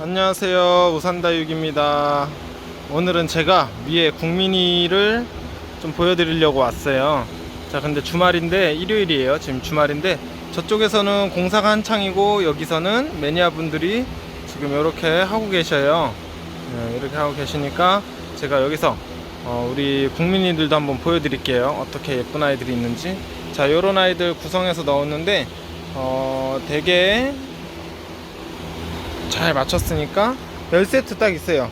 안녕하세요. 우산다육입니다. 오늘은 제가 위에 국민이를 좀 보여드리려고 왔어요. 자 근데 주말인데 일요일이에요. 지금 주말인데 저쪽에서는 공사가 한창이고 여기서는 매니아 분들이 지금 이렇게 하고 계셔요. 네, 이렇게 하고 계시니까 제가 여기서 어, 우리 국민이들도 한번 보여드릴게요. 어떻게 예쁜 아이들이 있는지. 자 요런 아이들 구성해서 넣었는데 어, 되게 잘 맞췄으니까 10세트 딱 있어요.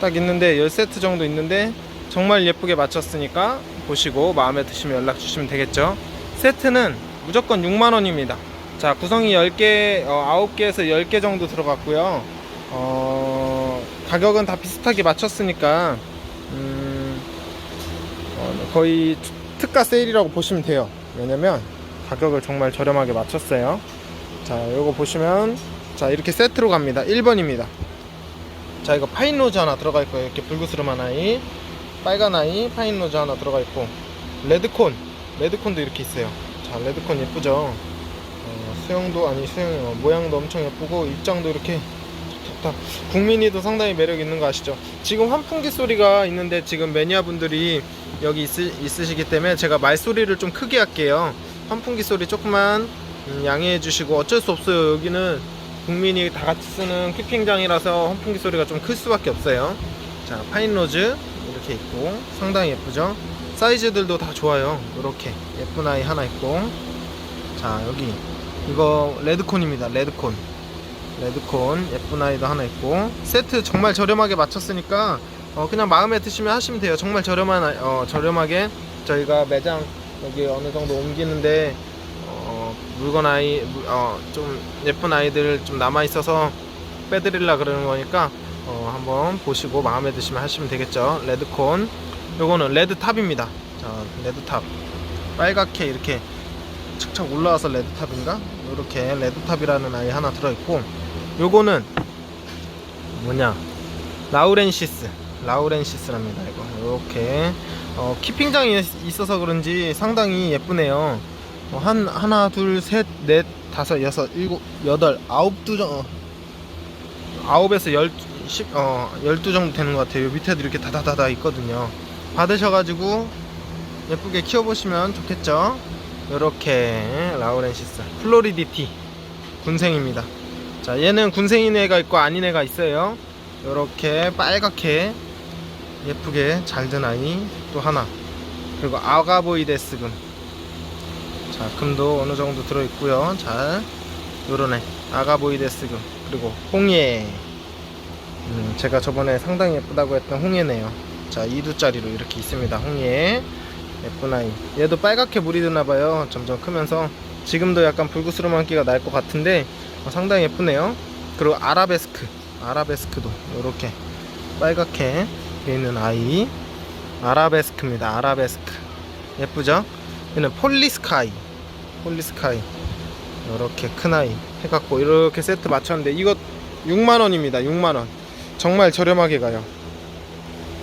딱 있는데 10세트 정도 있는데 정말 예쁘게 맞췄으니까 보시고 마음에 드시면 연락 주시면 되겠죠? 세트는 무조건 6만원입니다. 자 구성이 10개 어, 9개에서 10개 정도 들어갔고요. 어, 가격은 다 비슷하게 맞췄으니까 음, 어, 거의 특가 세일이라고 보시면 돼요. 왜냐면 가격을 정말 저렴하게 맞췄어요. 자 요거 보시면 자 이렇게 세트로 갑니다. 1번입니다. 자 이거 파인 로즈 하나 들어가 있고요 이렇게 불구스름한 아이 빨간 아이 파인 로즈 하나 들어가 있고 레드콘 레드콘도 이렇게 있어요. 자 레드콘 예쁘죠? 어, 수영도 아니 수영 어, 모양도 엄청 예쁘고 입장도 이렇게 좋다 국민이도 상당히 매력 있는 거 아시죠 지금 환풍기 소리가 있는데 지금 매니아 분들이 여기 있, 있으시기 때문에 제가 말소리를 좀 크게 할게요 환풍기 소리 조금만 음, 양해해 주시고 어쩔 수 없어요 여기는 국민이 다 같이 쓰는 키핑장이라서 환풍기 소리가 좀 클 수밖에 없어요. 자, 파인로즈 이렇게 있고 상당히 예쁘죠? 사이즈들도 다 좋아요. 이렇게 예쁜 아이 하나 있고 자, 여기 이거 레드콘입니다. 레드콘. 레드콘 예쁜 아이도 하나 있고 세트 정말 저렴하게 맞췄으니까 어, 그냥 마음에 드시면 하시면 돼요. 정말 저렴한 어, 저렴하게 저희가 매장 여기 어느 정도 옮기는데 어, 물건 아이 물- 어, 좀 예쁜 아이들 좀 남아 있어서 빼드릴라 그러는 거니까 어, 한번 보시고 마음에 드시면 하시면 되겠죠. 레드콘. 요거는 레드탑입니다. 자, 레드탑. 빨갛게 이렇게 착착 올라와서 레드탑인가? 이렇게 레드탑이라는 아이 하나 들어 있고 요거는 뭐냐? 라우렌시스. 라우렌시스랍니다. 이거. 이렇게 어, 키핑장이 있어서 그런지 상당히 예쁘네요. 어, 한 하나 둘 셋 넷 다섯 여섯 일곱 여덟 아홉 두 정, 어, 아홉에서 열 십 어 열두 정도 되는 것 같아요. 요 밑에도 이렇게 다다다다 있거든요. 받으셔가지고 예쁘게 키워보시면 좋겠죠. 요렇게 라우렌시스 플로리디티 군생입니다. 자 얘는 군생인 애가 있고 아닌 애가 있어요. 요렇게 빨갛게 예쁘게 잘 든 아이 또 하나. 그리고 아가보이데스 금. 자 금도 어느 정도 들어 있고요. 잘 요러네. 아가보이데스 금. 그리고 홍예. 음, 제가 저번에 상당히 예쁘다고 했던 홍예네요. 자 2두짜리로 이렇게 있습니다. 홍예. 예쁜 아이. 얘도 빨갛게 물이 드나 봐요. 점점 크면서. 지금도 약간 불구스름한 기가 날 것 같은데 어, 상당히 예쁘네요. 그리고 아라베스크 아라베스크도 이렇게 빨갛게 돼 있는 아이. 아라베스크입니다. 아라베스크. 예쁘죠? 얘는 폴리스카이. 폴리스카이. 이렇게 큰 아이 해갖고 이렇게 세트 맞췄는데 이거 6만원입니다. 6만원. 정말 저렴하게 가요.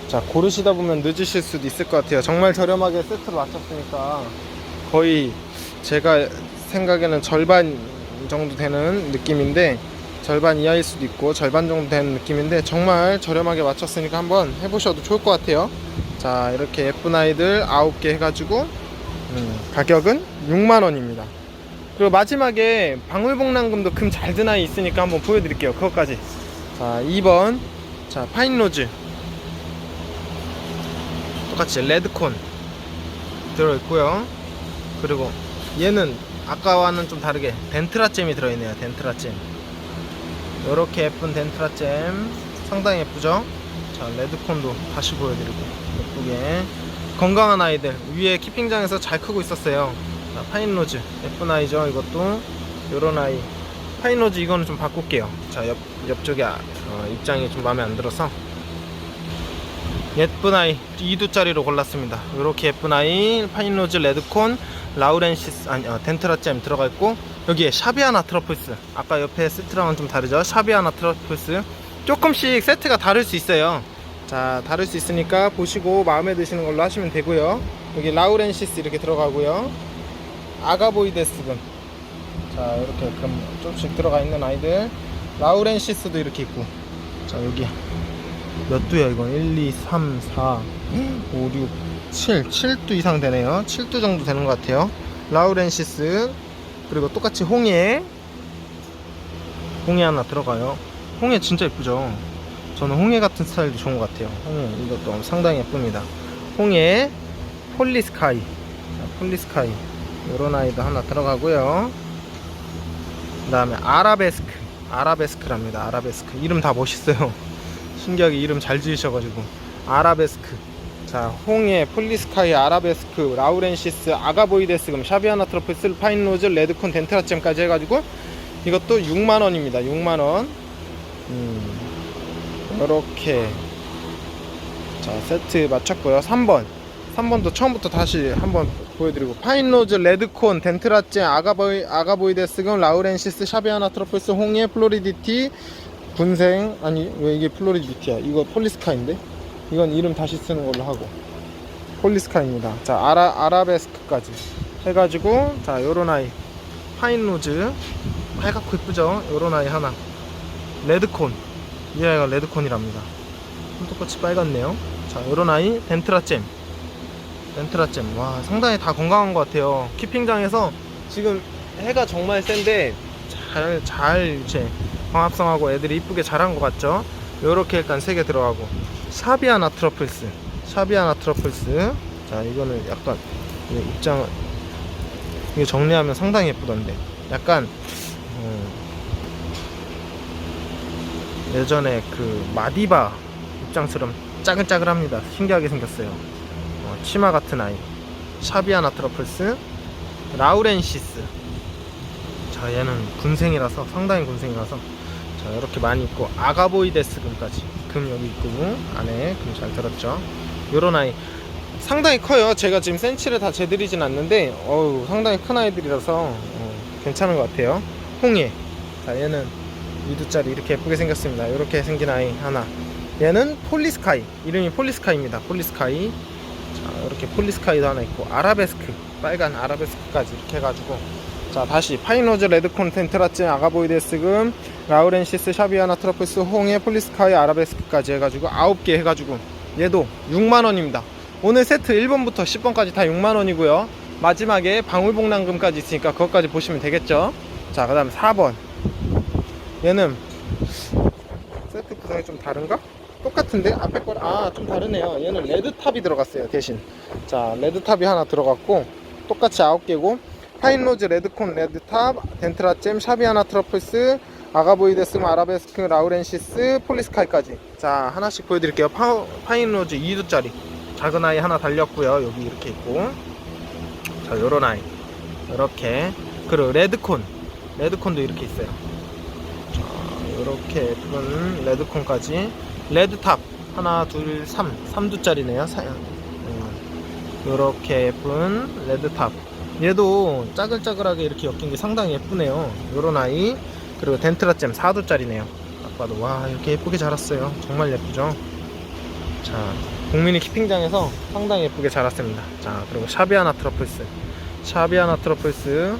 자 고르시다 보면 늦으실 수도 있을 것 같아요. 정말 저렴하게 세트로 맞췄으니까 거의 제가 생각에는 절반 정도 되는 느낌인데 절반 이하일 수도 있고 절반 정도 되는 느낌인데 정말 저렴하게 맞췄으니까 한번 해보셔도 좋을 것 같아요. 자 이렇게 예쁜 아이들 9개 해가지고 음, 가격은 6만원입니다. 그리고 마지막에 방울복랑금도 금 잘 든 아이 있으니까 한번 보여드릴게요. 그것까지. 자 2번. 자 파인로즈. 똑같이 레드콘 들어있고요. 그리고 얘는 아까와는 좀 다르게 덴트라잼이 들어있네요 덴트라잼. 이렇게 예쁜 덴트라잼. 상당히 예쁘죠? 자 레드콘도 다시 보여드리고 예쁘게. 건강한 아이들 위에 키핑장에서 잘 크고 있었어요. 자, 파인로즈. 예쁜 아이죠 이것도? 요런 아이. 파인로즈 이거는 좀 바꿀게요. 자 옆, 옆쪽에 아- 어, 입장이 좀 마음에 안 들어서 예쁜 아이 2두짜리로 골랐습니다 이렇게 예쁜 아이 파인로즈 레드콘 라우렌시스 아니 어, 덴트라잼 들어가 있고 여기에 샤비아나 트러플스 아까 옆에 세트랑은 좀 다르죠 샤비아나 트러플스 조금씩 세트가 다를 수 있어요 자 다를 수 있으니까 보시고 마음에 드시는 걸로 하시면 되고요 여기 라우렌시스 이렇게 들어가고요. 아가보이데스금. 자, 이렇게 금 조금씩 들어가 있는 아이들. 라우렌시스도 이렇게 있고. 자, 여기 몇 두야 이건? 1, 2, 3, 4, 5, 6, 7. 7두 이상 되네요. 7두 정도 되는 것 같아요. 라우렌시스. 그리고 똑같이 홍해. 홍해 하나 들어가요. 홍해 진짜 예쁘죠? 저는 홍해 같은 스타일도 좋은 것 같아요. 홍해 이것도 상당히 예쁩니다. 홍해 폴리스카이, 자, 폴리스카이 이런 아이도 하나 들어가고요. 그 다음에 아라베스크, 아라베스크랍니다. 아라베스크 이름 다 멋있어요. 신기하게 이름 잘 지으셔가지고 아라베스크. 자, 홍해, 폴리스카이, 아라베스크, 라우렌시스, 아가보이데스, 금 샤비아나 트로피스, 파인로즈, 레드콘, 덴트라잼까지 해가지고 이것도 6만 원입니다. 6만 원. 음, 이렇게 자 세트 맞췄고요. 3번. 3번도 처음부터 다시 한번 보여드리고 파인로즈, 레드콘, 덴트라잼, 아가보이, 아가보이데스금, 라우렌시스, 샤비아나 트로피스, 홍해, 플로리디티, 군생 아니 왜 이게 플로리디티야? 이거 폴리스카인데? 이건 이름 다시 쓰는 걸로 하고. 폴리스카입니다. 자 아라 아라베스크까지 해가지고 자 요런 아이. 파인로즈. 빨갛고 이쁘죠? 요런 아이 하나. 레드콘. 이 아이가 레드콘이랍니다. 손톱같이 빨갛네요. 자 요런 아이 덴트라잼 덴트라잼 와 상당히 다 건강한 것 같아요. 키핑장에서 지금 해가 정말 센데 잘, 잘 이제 광합성하고 애들이 이쁘게 자란 것 같죠 요렇게 일단 3개 들어가고 샤비아나 트러플스 샤비아나 트러플스 자 이거는 약간 이 입장 이거 정리하면 상당히 예쁘던데 약간 어, 예전에 그 마디바 입장처럼 짜글짜글합니다. 신기하게 생겼어요. 어, 치마 같은 아이. 샤비아나 트러플스, 라우렌시스. 자, 얘는 군생이라서 상당히 군생이라서 자 이렇게 많이 있고 아가보이데스 금까지 금 여기 있고 안에 금 잘 들었죠. 요런 아이 상당히 커요. 제가 지금 센치를 다 재드리진 않는데 어우 상당히 큰 아이들이라서 어, 괜찮은 것 같아요. 홍해. 자 얘는 2두짜리 이렇게 예쁘게 생겼습니다. 이렇게 생긴 아이 하나. 얘는 폴리스카이. 이름이 폴리스카이입니다. 폴리스카이. 자 이렇게 폴리스카이도 하나 있고 아라베스크 빨간 아라베스크까지 이렇게 해가지고 자 다시 파이노즈 레드콘 텐트라츠 아가보이데스금 라우렌시스 샤비아나 트러플스 홍해 폴리스카이 아라베스크까지 해가지고 9개 해가지고 얘도 6만원입니다. 오늘 세트 1번부터 10번까지 다 6만원이고요. 마지막에 방울복랑금까지 있으니까 그것까지 보시면 되겠죠. 자, 그 다음에 4번. 얘는 세트 구성이 좀 다른가? 똑같은데? 앞에 거, 아, 좀 다르네요. 얘는 레드탑이 들어갔어요, 대신. 자, 레드탑이 하나 들어갔고, 똑같이 9개고, 파인로즈, 레드콘, 레드탑, 덴트라잼, 샤비아나 트러플스, 아가보이데스, 아라베스크, 라우렌시스, 폴리스카이까지. 자, 하나씩 보여드릴게요. 파, 파인로즈 2두짜리. 작은 아이 하나 달렸고요. 여기 이렇게 있고. 자, 요런 아이. 이렇게. 그리고 레드콘. 레드콘도 이렇게 있어요. 자, 이렇게 예쁜 레드콘까지. 레드탑. 하나, 둘, 삼. 3두짜리네요. 사, 이렇게 예쁜 레드탑. 얘도 짜글짜글하게 이렇게 엮인 게 상당히 예쁘네요. 요런 아이. 그리고 덴트라잼 4두짜리네요. 딱 봐도 와 이렇게 예쁘게 자랐어요. 정말 예쁘죠. 자 국민이 키핑장에서 상당히 예쁘게 자랐습니다. 자 그리고 샤비아나 트러플스, 샤비아나 트러플스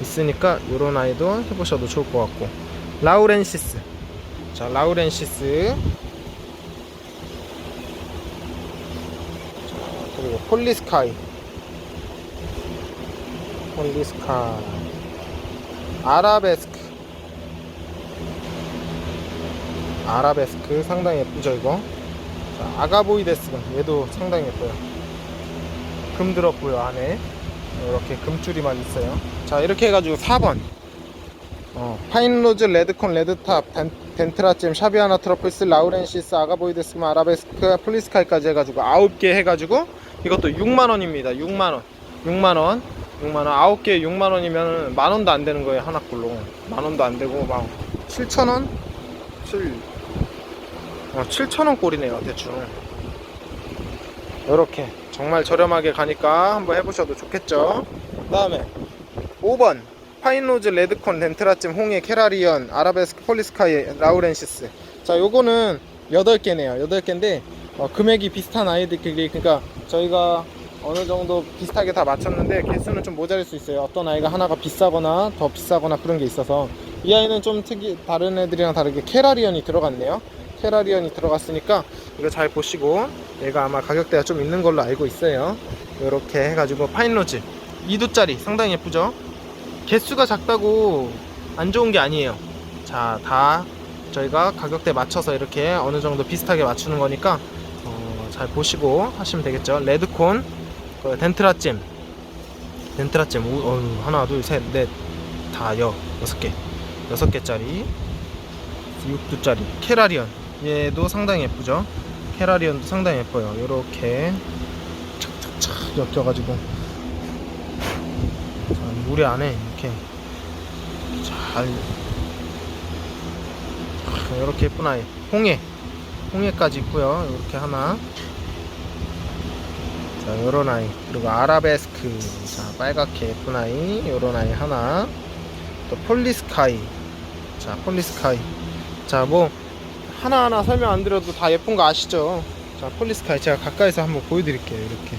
있으니까 요런 아이도 해보셔도 좋을 것 같고 라우렌시스. 자 라우렌시스. 자 그리고 폴리스카이. 폴리스카이. 아라베스크. 아라베스크 상당히 예쁘죠 이거? 자, 아가보이데스가 얘도 상당히 예뻐요. 금 들었고요 안에. 이렇게 금줄이만 있어요. 자 이렇게 해가지고 4번. 어, 파인로즈 레드콘 레드탑 덴, 덴트라잼 샤비아나 트러플스 라우렌시스 아가보이데스 아라베스크 플리스카이까지 해가지고 9개 해가지고 이것도 6만원입니다 6만원. 6만원 6만원 9개에 6만원이면 만원도 안 되는 거예요 하나꼴로. 만원도 안 되고 막 7천원? 7 어, 7,000원 꼴이네요 대충. 이렇게 정말 저렴하게 가니까 한번 해보셔도 좋겠죠? 그 다음에 5번. 파인로즈 레드콘 렌트라찜 홍해 캐라리언 아라베스크 폴리스카이 라우렌시스. 자 요거는 8개네요. 8개인데 어, 금액이 비슷한 아이들끼리 그러니까 저희가 어느 정도 비슷하게 다 맞췄는데 개수는 좀 모자랄 수 있어요. 어떤 아이가 하나가 비싸거나 더 비싸거나 그런 게 있어서 이 아이는 좀 특이 다른 애들이랑 다르게 캐라리언이 들어갔네요. 캐라리언이 들어갔으니까 이거 잘 보시고 얘가 아마 가격대가 좀 있는 걸로 알고 있어요. 이렇게 해가지고 파인로즈 2두짜리 상당히 예쁘죠? 개수가 작다고 안 좋은 게 아니에요. 자, 다 저희가 가격대 맞춰서 이렇게 어느 정도 비슷하게 맞추는 거니까 어, 잘 보시고 하시면 되겠죠. 레드콘, 그 덴트라잼, 덴트라잼, 우- 어휴, 하나, 둘, 셋, 넷, 다 여, 여섯 개, 여섯 개짜리, 6두짜리, 캐라리언, 얘도 상당히 예쁘죠. 캐라리언도 상당히 예뻐요. 요렇게 착착착 엮여가지고. 자, 무리 안에 이렇게 잘. 이렇게 예쁜 아이. 홍해. 홍해까지 있고요. 이렇게 하나 자 요런 아이. 그리고 아라베스크. 자 빨갛게 예쁜 아이. 요런 아이 하나. 또 폴리스카이. 자 폴리스카이. 자 뭐 하나하나 설명 안 드려도 다 예쁜 거 아시죠? 자 폴리스카이 제가 가까이서 한번 보여드릴게요 이렇게.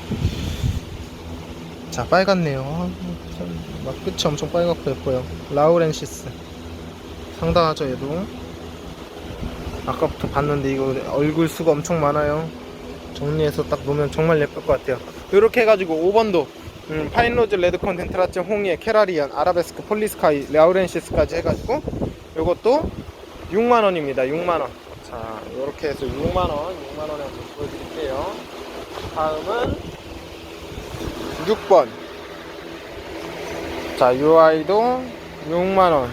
자 빨갛네요. 막 끝이 엄청 빨갛고 예뻐요. 라우렌시스. 상당하죠 얘도. 아까부터 봤는데 이거 얼굴 수가 엄청 많아요 정리해서 딱 놓으면 정말 예쁠 것 같아요 이렇게 해가지고 5번도 음, 파인로즈 레드콘 덴트라츠 홍예 캐라리안 아라베스크 폴리스카이 라우렌시스까지 해가지고 이것도 6만원입니다 6만원 자 이렇게 해서 6만원 6만원에 한번 보여드릴게요 다음은 6번 자, 이 아이도 6만원.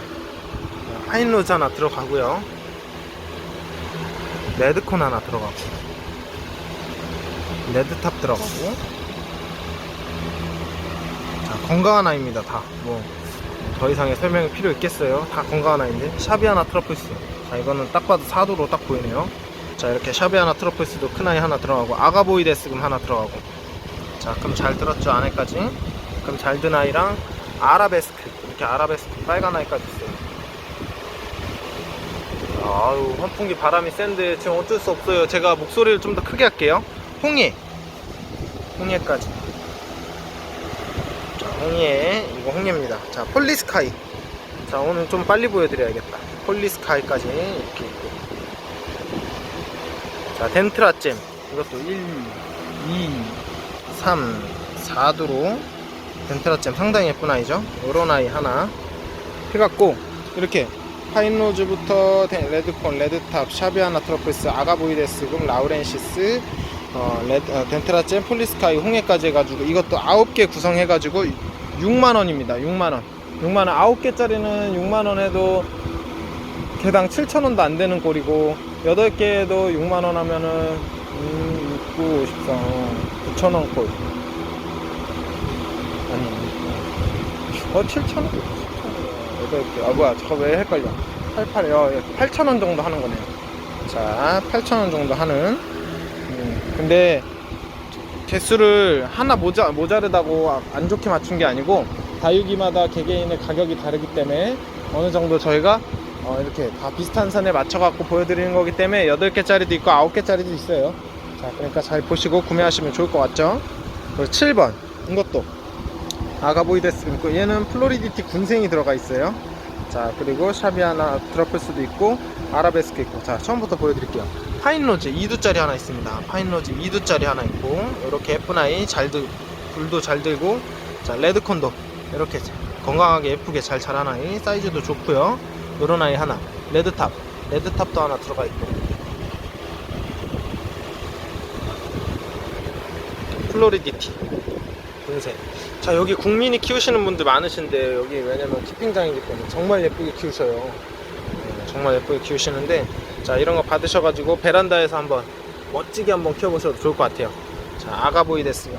파인로즈 하나 들어가고요. 레드콘 하나 들어가고. 레드탑 들어가고. 자, 건강한 아이입니다, 다. 뭐, 더 이상의 설명이 필요 있겠어요? 다 건강한 아이인데. 샤비 하나 트러플스. 자, 이거는 딱 봐도 사도로 딱 보이네요. 자, 이렇게 샤비 하나 트러플스도 큰 아이 하나 들어가고. 아가보이데스금 하나 들어가고. 자, 그럼 잘 들었죠, 안에까지? 그럼 잘 든 아이랑 아라베스크 이렇게 아라베스크 빨간 아이까지 있어요 아유 환풍기 바람이 센데 지금 어쩔 수 없어요 제가 목소리를 좀 더 크게 할게요 홍예 홍예까지. 자 홍예 이거 홍예입니다. 자 폴리스카이. 자 오늘 좀 빨리 보여드려야겠다. 폴리스카이까지 이렇게 있고. 자 덴트라잼. 이것도 1 2 3 4두로 덴트라잼 상당히 예쁜 아이죠? 요런 아이 하나. 해갖고 이렇게 파인로즈부터 데- 레드콘, 레드탑, 샤비아나 트러플스, 아가보이데스 금, 라우렌시스 어, 레드, 어, 덴트라잼, 폴리스카이, 홍해까지 해가지고 이것도 9개 구성해가지고 6만원입니다 6만원 6만원 9개짜리는 6만원 해도 개당 7천원도 안 되는 꼴이고 8개도 6만원 하면은 음, 6, 9, 54, 9천원 꼴 아니, 어, 7,000원? 8개. 아, 뭐야, 저거 왜 헷갈려. 88이요. 8,000원 정도 하는 거네요. 자, 8,000원 정도 하는. 음, 근데, 개수를 하나 모자, 모자르다고 안 좋게 맞춘 게 아니고, 다육이마다 개개인의 가격이 다르기 때문에, 어느 정도 저희가, 어, 이렇게 다 비슷한 선에 맞춰갖고 보여드리는 거기 때문에, 8개짜리도 있고, 9개짜리도 있어요. 자, 그러니까 잘 보시고 구매하시면 좋을 것 같죠? 그리고 7번. 이것도. 아가보이데스 있고 얘는 플로리디티 군생이 들어가 있어요 자 그리고 샤비아나 트러플스도 있고 아라베스크 있고 자 처음부터 보여드릴게요 파인로즈 2두짜리 하나 있습니다. 파인로즈 2두짜리 하나 있고 이렇게 예쁜 아이 잘 들, 불도 잘 들고 자 레드콘도 이렇게 건강하게 예쁘게 잘 자란 아이 사이즈도 좋고요. 요런 아이 하나 레드탑 레드탑도 하나 들어가 있고. 플로리디티 군생 자 여기 국민이 키우시는 분들 많으신데 여기 왜냐면 키핑장이기 때문에 정말 예쁘게 키우셔요. 네, 정말 예쁘게 키우시는데 자 이런 거 받으셔가지고 베란다에서 한번 멋지게 한번 키워보셔도 좋을 것 같아요. 자 아가보이데스요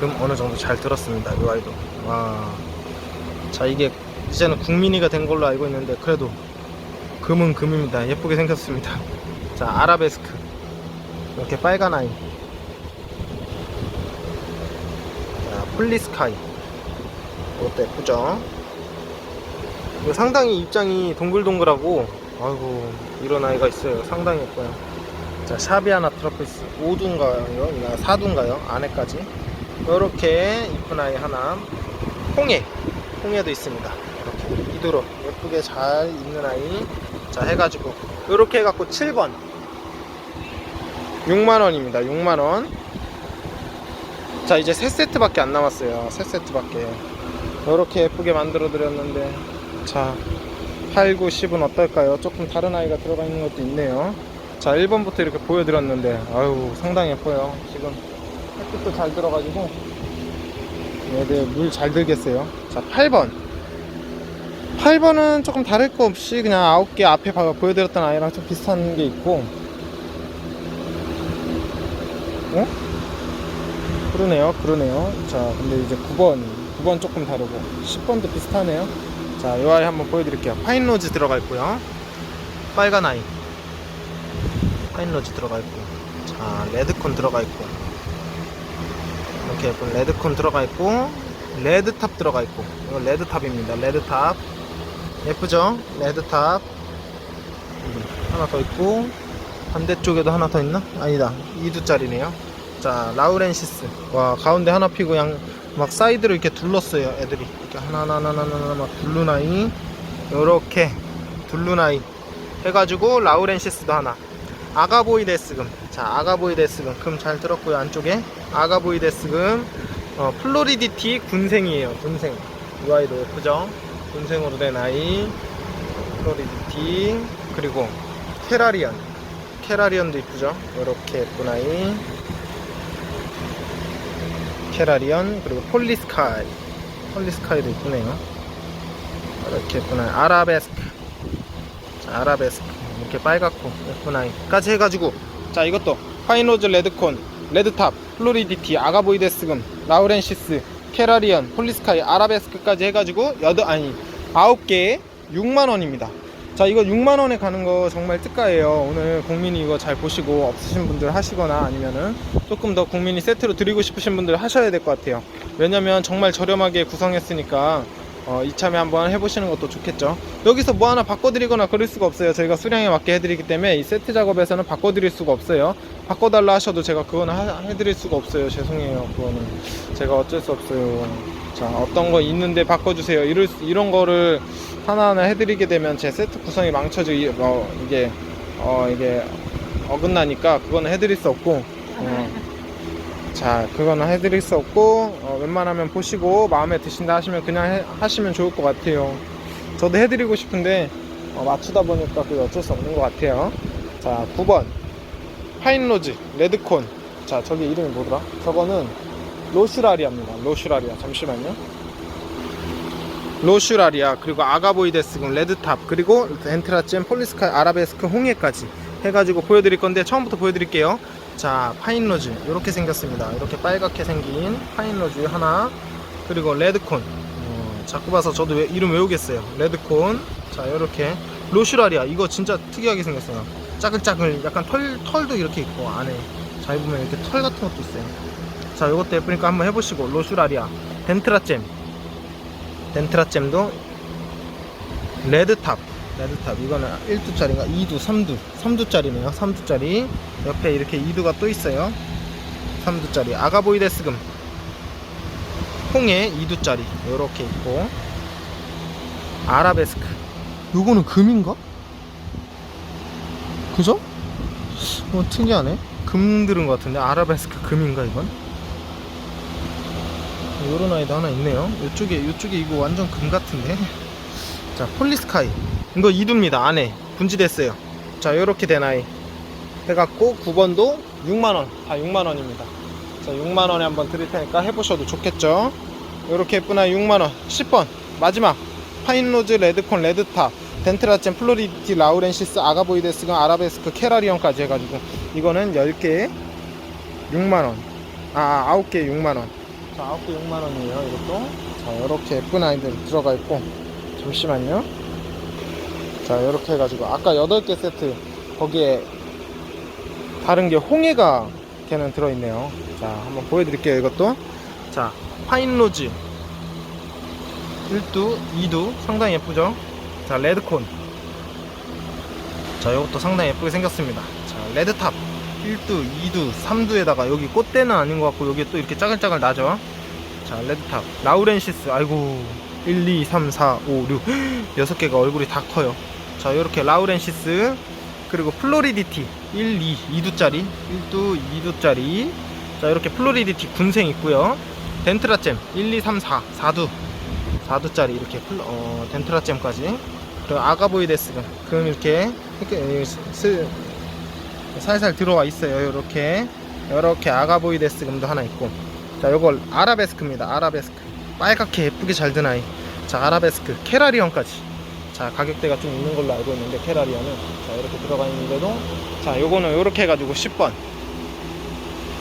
금 어느 정도 잘 들었습니다 이 아이도. 와자 이게 이제는 국민이가 된 걸로 알고 있는데 그래도 금은 금입니다. 예쁘게 생겼습니다. 자 아라베스크. 이렇게 빨간 아이. 자, 폴리스카이. 이것도 예쁘죠? 상당히 입장이 동글동글하고, 아이고, 이런 아이가 있어요. 상당히 예뻐요. 자, 하나 트러플스 5두인가요? 이거 4두인가요? 안에까지. 이렇게 이쁜 아이 하나. 홍해. 홍해도 있습니다. 이렇게 이도로 예쁘게 잘 있는 아이. 자, 해가지고. 이렇게 해갖고 7번. 6만원입니다. 6만원. 자, 이제 세 세트밖에 안 남았어요. 세 세트밖에. 이렇게 예쁘게 만들어 드렸는데. 자, 8, 9, 10은 어떨까요? 조금 다른 아이가 들어가 있는 것도 있네요. 자, 1번부터 이렇게 보여드렸는데, 아유, 상당히 예뻐요. 지금 햇빛도 잘 들어가지고, 얘들 물 잘 들겠어요. 자, 8번. 8번은 조금 다를 거 없이 그냥 9개 앞에 봐- 보여드렸던 아이랑 좀 비슷한 게 있고, 어? 그러네요, 그러네요. 자, 근데 이제 9번, 9번 조금 다르고, 10번도 비슷하네요. 자, 이 아이 한번 보여드릴게요. 파인 로즈 들어가 있고요. 빨간 아이. 파인 로즈 들어가 있고. 자, 레드콘 들어가 있고. 이렇게 예쁜 레드콘 들어가 있고. 레드탑 들어가 있고. 이거 레드탑입니다. 레드탑. 예쁘죠? 레드탑. 음, 하나 더 있고. 반대쪽에도 하나 더 있나? 아니다. 2두짜리네요. 자, 라우렌시스. 와, 가운데 하나 피고 양, 막 사이드를 이렇게 둘렀어요. 애들이. 이렇게 하나하나하나하나 막 둘루나이. 요렇게 둘루나이. 해가지고 라우렌시스도 하나. 아가보이데스금. 자, 아가보이데스금. 금 잘 들었고요. 안쪽에. 아가보이데스금. 어, 플로리디티 군생이에요. 군생. 이 아이도 예쁘죠? 군생으로 된 아이. 플로리디티. 그리고 테라리언. 테라리언도 이쁘죠? 요렇게 예쁜 아이. 캐라리언 그리고 폴리스카이. 폴리스카이도 이쁘네요. 이렇게 아이 아라베스크. 자, 아라베스크. 이렇게 빨갛고 예쁜 아이까지 해가지고. 자 이것도. 파이노즈 레드콘 레드탑 플로리디티 아가보이데스금 라우렌시스 캐라리언 폴리스카이 아라베스크까지 해가지고 여덟 아니 아홉 개에 6만원입니다 자 이거 6만원에 가는 거 정말 특가예요. 오늘 국민이 이거 잘 보시고 없으신 분들 하시거나 아니면은 조금 더 국민이 세트로 드리고 싶으신 분들 하셔야 될 것 같아요. 왜냐면 정말 저렴하게 구성했으니까 어, 이참에 한번 해보시는 것도 좋겠죠. 여기서 뭐 하나 바꿔드리거나 그럴 수가 없어요. 저희가 수량에 맞게 해드리기 때문에 이 세트 작업에서는 바꿔드릴 수가 없어요. 바꿔달라 하셔도 제가 그거는 하- 해드릴 수가 없어요. 죄송해요 그거는. 제가 어쩔 수 없어요 자 어떤 거 있는데 바꿔주세요. 이럴, 수- 이런 거를 하나하나 해드리게 되면 제 세트 구성이 망쳐지고 어, 이게 어 이게 어긋나니까 그거는 해드릴 수 없고 어, 자 그거는 해드릴 수 없고 어, 웬만하면 보시고 마음에 드신다 하시면 그냥 해- 하시면 좋을 것 같아요. 저도 해드리고 싶은데 어, 맞추다 보니까 그게 어쩔 수 없는 것 같아요. 자 9번. 파인로즈 레드콘. 자 저기 이름이 뭐더라? 저거는 로슈라리아입니다. 로슈라리아. 잠시만요. 로슈라리아 그리고 아가보이데스군 레드탑 그리고 엔트라잼 폴리스카 아라베스크 홍해까지 해가지고 보여드릴 건데 처음부터 보여드릴게요. 자 파인로즈. 이렇게 생겼습니다. 이렇게 빨갛게 생긴 파인로즈 하나 그리고 레드콘. 어, 자꾸 봐서 저도 외- 이름 외우겠어요. 레드콘. 자 이렇게. 로슈라리아. 이거 진짜 특이하게 생겼어요. 짜글짜글 약간 털, 털도 이렇게 있고 안에. 잘 보면 이렇게 털 같은 것도 있어요 자 이것도 예쁘니까 한번 해보시고. 로슈라리아 덴트라잼 덴트라잼도 레드탑. 레드탑. 이거는 1두짜리인가? 2두 3두. 3두짜리네요. 3두짜리. 옆에 이렇게 2두가 또 있어요. 3두짜리. 아가보이데스금. 홍해 2두짜리. 이렇게 있고. 아라베스크. 요거는 금인가? 그죠? 어, 특이하네. 금 들은 것 같은데 아라베스크 금인가 이건? 요런 아이도 하나 있네요. 요쪽에 요쪽에 이거 완전 금 같은데. 자, 폴리스카이. 이거 이두입니다. 안에 분지됐어요. 자, 요렇게 된 아이. 해갖고 9번도 6만원. 다 6만원입니다. 자, 6만원에 한번 드릴 테니까 해보셔도 좋겠죠. 요렇게 예쁜 아이 6만원. 10번. 마지막. 파인로즈 레드콘 레드탑. 덴트라젠 플로리디 라우렌시스 아가보이데스가 아라베스크 캐라리언까지 해가지고 이거는 10개에 6만원. 아, 9개에 6만원. 자, 9개 6만원이에요, 이것도. 자, 이렇게 예쁜 아이들 들어가 있고. 잠시만요. 자, 이렇게 해가지고. 아까 8개 세트, 거기에 다른 게 홍해가 걔는 들어있네요. 자, 한번 보여드릴게요, 이것도. 자, 파인로즈. 1두, 2두. 상당히 예쁘죠? 자, 레드콘. 자, 이것도 상당히 예쁘게 생겼습니다. 자, 레드탑. 1두, 2두, 3두에다가 여기 꽃대는 아닌 것 같고 여기 또 이렇게 짜글짜글 나죠. 자, 레드탑. 라우렌시스. 아이고. 1, 2, 3, 4, 5, 6. 6개가 얼굴이 다 커요. 자, 이렇게 라우렌시스. 그리고 플로리디티. 1, 2, 2두짜리. 1두, 2두짜리. 자, 이렇게 플로리디티 군생 있고요. 덴트라잼. 1, 2, 3, 4. 4두. 4두짜리 이렇게 플, 어, 덴트라잼까지. 그리고 아가보이데스가 금 이렇게, 이렇게 스, 살살 들어와 있어요. 이렇게. 이렇게 아가보이 데스 금도 하나 있고. 자, 요걸 아라베스크입니다. 아라베스크. 빨갛게 예쁘게 잘 든 아이. 자, 아라베스크. 캐라리언까지. 자, 가격대가 좀 있는 걸로 알고 있는데, 캐라리언은. 자, 이렇게 들어가 있는데도. 자, 요거는 요렇게 해가지고 10번.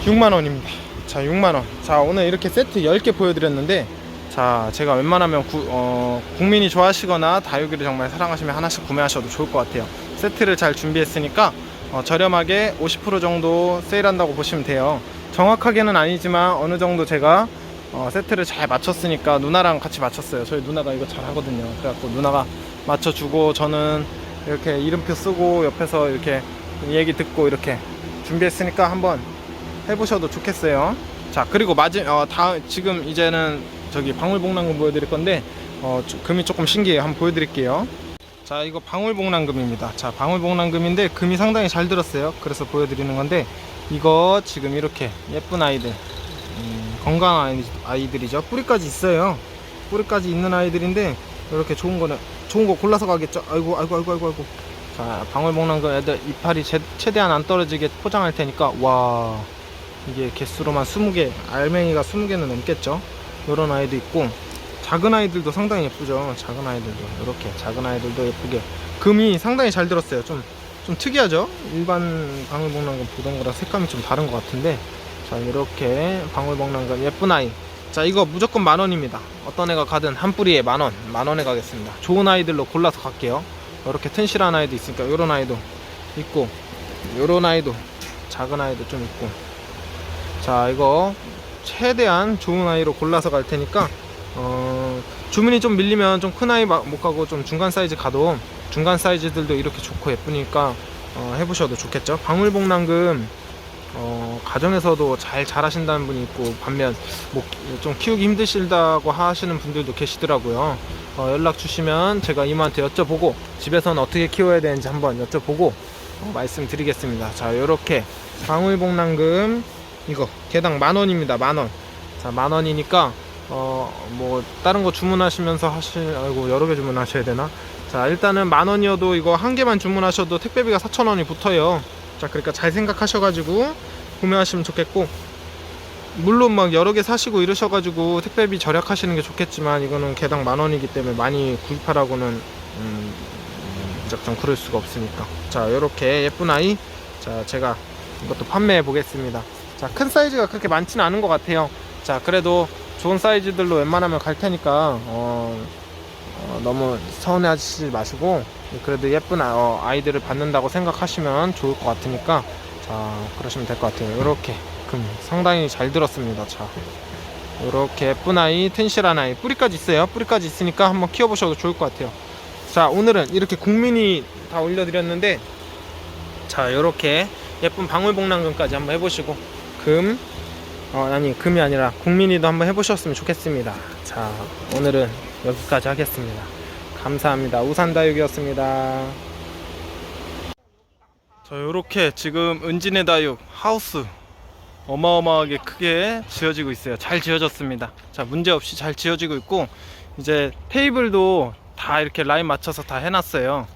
6만원입니다. 자, 6만원. 자, 오늘 이렇게 세트 10개 보여드렸는데, 자, 제가 웬만하면 구- 어, 국민이 좋아하시거나 다육이를 정말 사랑하시면 하나씩 구매하셔도 좋을 것 같아요. 세트를 잘 준비했으니까 어, 저렴하게 50% 정도 세일한다고 보시면 돼요. 정확하게는 아니지만 어느 정도 제가 어, 세트를 잘 맞췄으니까 누나랑 같이 맞췄어요. 저희 누나가 이거 잘 하거든요. 그래갖고 누나가 맞춰주고 저는 이렇게 이름표 쓰고 옆에서 이렇게 얘기 듣고 이렇게 준비했으니까 한번 해보셔도 좋겠어요. 자 그리고 마지 어, 다 지금 이제는 저기 방울복랑금 보여드릴 건데 어, 조- 금이 조금 신기해요. 한번 보여드릴게요. 자 이거 방울복랑금입니다. 자 방울복랑금인데 금이 상당히 잘 들었어요. 그래서 보여드리는 건데 이거 지금 이렇게 예쁜 아이들 음, 건강한 아이- 아이들이죠. 뿌리까지 있어요. 뿌리까지 있는 아이들인데 이렇게 좋은 거는 좋은 거 골라서 가겠죠. 아이고 아이고 아이고 아이고 아이고. 자 방울복랑금 애들 이파리 제- 최대한 안 떨어지게 포장할 테니까 와 이게 개수로만 20개 알맹이가 20개는 넘겠죠. 이런 아이도 있고 작은 아이들도 상당히 예쁘죠. 작은 아이들도 이렇게 작은 아이들도 예쁘게 금이 상당히 잘 들었어요. 좀 좀 특이하죠. 일반 방울복랑금 보던 거랑 색감이 좀 다른 것 같은데 자 이렇게 방울복랑금 예쁜 아이 자 이거 무조건 만 원입니다. 어떤 애가 가든 한 뿌리에 만 원, 만 원에 가겠습니다. 좋은 아이들로 골라서 갈게요. 이렇게 튼실한 아이도 있으니까 이런 아이도 있고 이런 아이도 작은 아이도 좀 있고 자 이거 최대한 좋은 아이로 골라서 갈 테니까 어, 주문이 좀 밀리면 좀 큰 아이 마- 못 가고 좀 중간 사이즈 가도 중간 사이즈들도 이렇게 좋고 예쁘니까 어, 해보셔도 좋겠죠. 방울복랑금 어, 가정에서도 잘 자라신다는 분이 있고 반면 뭐 좀 키우기 힘드시다고 하시는 분들도 계시더라고요. 어, 연락 주시면 제가 이모한테 여쭤보고 집에서는 어떻게 키워야 되는지 한번 여쭤보고 어, 말씀드리겠습니다. 자 요렇게 방울복랑금 이거 개당 만 원입니다 만 원. 자 만 원이니까 어 뭐 다른 거 주문하시면서 하실 아이고 여러 개 주문하셔야 되나? 자 일단은 만 원이어도 이거 한 개만 주문하셔도 택배비가 4천 원이 붙어요. 자 그러니까 잘 생각하셔가지고 구매하시면 좋겠고 물론 막 여러 개 사시고 이러셔가지고 택배비 절약하시는 게 좋겠지만 이거는 개당 만 원이기 때문에 많이 구입하라고는 음, 음, 무작정 그럴 수가 없으니까 자 이렇게 예쁜 아이 자 제가 이것도 판매해 보겠습니다. 자, 큰 사이즈가 그렇게 많지는 않은 것 같아요. 자, 그래도 좋은 사이즈들로 웬만하면 갈 테니까, 어, 어, 너무 서운해하시지 마시고, 그래도 예쁜 아, 어, 아이들을 받는다고 생각하시면 좋을 것 같으니까, 자, 그러시면 될 것 같아요. 이렇게 금 상당히 잘 들었습니다. 자, 이렇게 예쁜 아이, 튼실한 아이, 뿌리까지 있어요. 뿌리까지 있으니까 한번 키워보셔도 좋을 것 같아요. 자, 오늘은 이렇게 국민이 다 올려드렸는데, 자, 이렇게 예쁜 방울복랑금까지 한번 해보시고 금 어, 아니 금이 아니라 국민이도 한번 해보셨으면 좋겠습니다. 자 오늘은 여기까지 하겠습니다. 감사합니다. 우산다육이었습니다. 자 요렇게 지금 은진의 다육 하우스 어마어마하게 크게 지어지고 있어요. 잘 지어졌습니다. 자 문제없이 잘 지어지고 있고 이제 테이블도 다 이렇게 라인 맞춰서 다 해놨어요.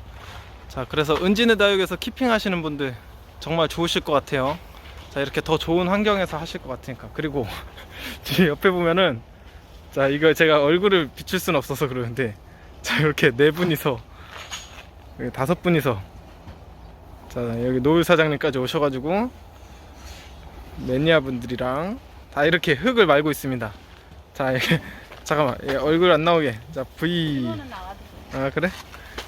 자 그래서 은진의 다육에서 키핑 하시는 분들 정말 좋으실 것 같아요. 자 이렇게 더 좋은 환경에서 하실 것 같으니까 그리고 뒤에 옆에 보면은 자 이거 제가 얼굴을 비출 수는 없어서 그러는데 자 이렇게 네 분이서 여기 다섯 분이서 자 여기 노을 사장님까지 오셔가지고 매니아 분들이랑 다 이렇게 흙을 말고 있습니다. 자 이렇게 잠깐만 얘 얼굴 안 나오게 자 V 아 그래?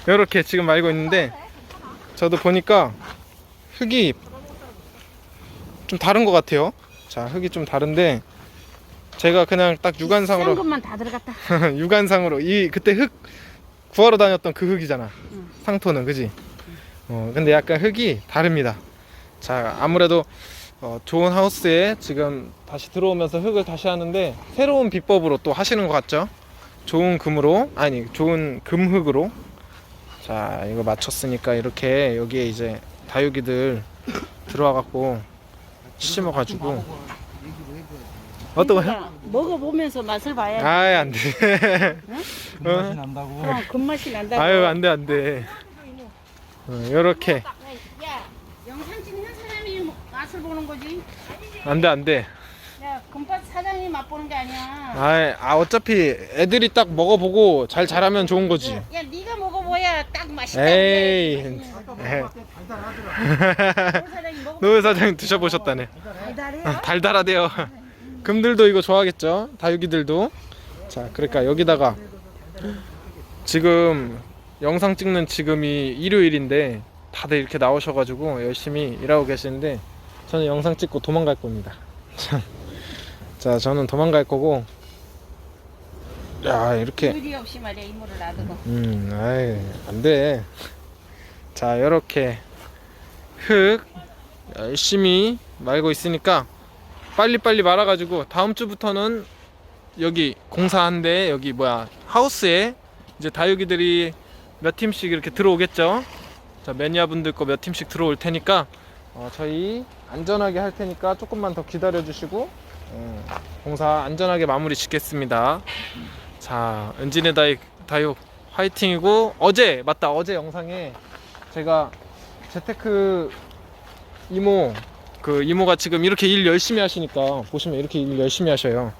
이렇게 지금 말고 있는데 저도 보니까 흙이 좀 다른 것 같아요. 자, 흙이 좀 다른데 제가 그냥 딱싼 육안상으로 것만 다 들어갔다. 육안상으로 이 그때 흙 구하러 다녔던 그 흙이잖아. 응. 상토는 그지? 어, 근데 약간 흙이 다릅니다. 자 아무래도 어, 좋은 하우스에 지금 다시 들어오면서 흙을 다시 하는데 새로운 비법으로 또 하시는 것 같죠? 좋은 금으로 아니 좋은 금흙으로 자 이거 맞췄으니까 이렇게 여기에 이제 다육이들 들어와 갖고 심어 가지고 어떤 거요? 그러니까 먹어보면서 맛을 봐야지. 아이 안돼 맛이 난다고. 어, 금맛이 난다고. 아유 안돼 안돼 이렇게 야, 영상 찍는 사람이 뭐 맛을 보는 거지. 안돼 안돼 야, 금밭 사장이 맛보는 게 아니야. 아, 아 어차피 애들이 딱 먹어보고 잘 자라면 좋은 거지 야, 네가 먹어봐야 딱 맛있다. 에이. 에이. 노. 노회 사장님 드셔보셨다네 달달해. 아, 달달하대요 금들도 이거 좋아하겠죠 다육이들도 자 그러니까 여기다가 지금 영상 찍는 지금이 일요일인데 다들 이렇게 나오셔가지고 열심히 일하고 계시는데 저는 영상 찍고 도망갈 겁니다 자, 자 저는 도망갈 거고 야 이렇게 의리 없이 말이야 이모를 놔두고. 음, 아이, 안 돼. 자, 이렇게 흙 열심히 말고 있으니까 빨리빨리 말아가지고 다음 주부터는 여기 공사한데 여기 뭐야 하우스에 이제 다육이들이 몇 팀씩 이렇게 들어오겠죠. 자, 매니아 분들 거 몇 팀씩 들어올 테니까 어, 저희 안전하게 할 테니까 조금만 더 기다려 주시고 음, 공사 안전하게 마무리 짓겠습니다. 자, 은진의 다육, 다육 화이팅이고 어제 맞다 어제 영상에 제가 재테크 이모 그 이모가 지금 이렇게 일 열심히 하시니까 보시면 이렇게 일 열심히 하셔요.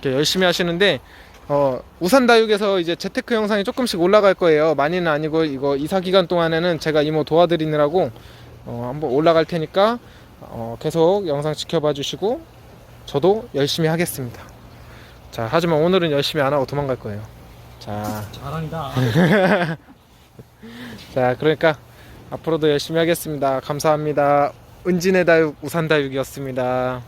이렇게 열심히 하시는데 어, 우산 다육에서 이제 재테크 영상이 조금씩 올라갈 거예요. 많이는 아니고 이거 이사 기간 동안에는 제가 이모 도와드리느라고 어, 한번 올라갈 테니까 어, 계속 영상 지켜봐 주시고 저도 열심히 하겠습니다. 자, 하지만 오늘은 열심히 안 하고 도망갈 거예요. 자, 자랑이다. 자, 그러니까 앞으로도 열심히 하겠습니다. 감사합니다. 은진의 다육 우산 다육이었습니다.